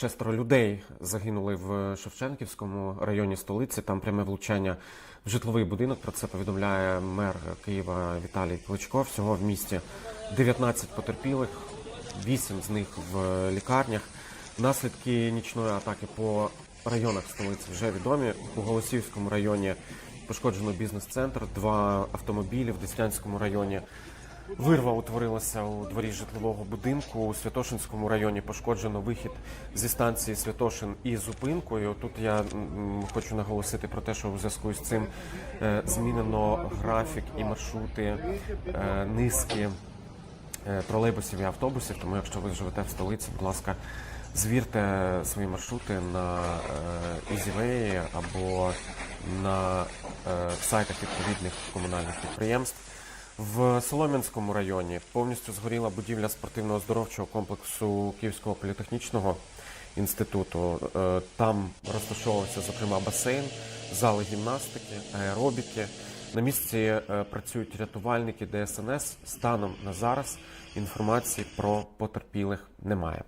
Шестеро людей загинули в Шевченківському районі столиці. Там пряме влучання в житловий будинок. Про це повідомляє мер Києва Віталій Кличко. Всього в місті 19 потерпілих, 8 з них в лікарнях. Наслідки нічної атаки по районах столиці вже відомі. У Голосіївському районі пошкоджено бізнес-центр, два автомобілі в Деснянському районі. Вирва утворилася у дворі житлового будинку. У Святошинському районі пошкоджено вихід зі станції Святошин і зупинкою. Тут я хочу наголосити про те, що у зв'язку з цим е, змінено графік і маршрути е, низки е, тролейбусів і автобусів. Тому, якщо ви живете в столиці, будь ласка, звірте свої маршрути на EasyWay або на сайтах відповідних комунальних підприємств. В Солом'янському районі повністю згоріла будівля спортивно-оздоровчого комплексу Київського політехнічного інституту. Е, Там розташовувався, зокрема, басейн, зали гімнастики, аеробіки. На місці е, працюють рятувальники ДСНС. Станом на зараз інформації про потерпілих немає.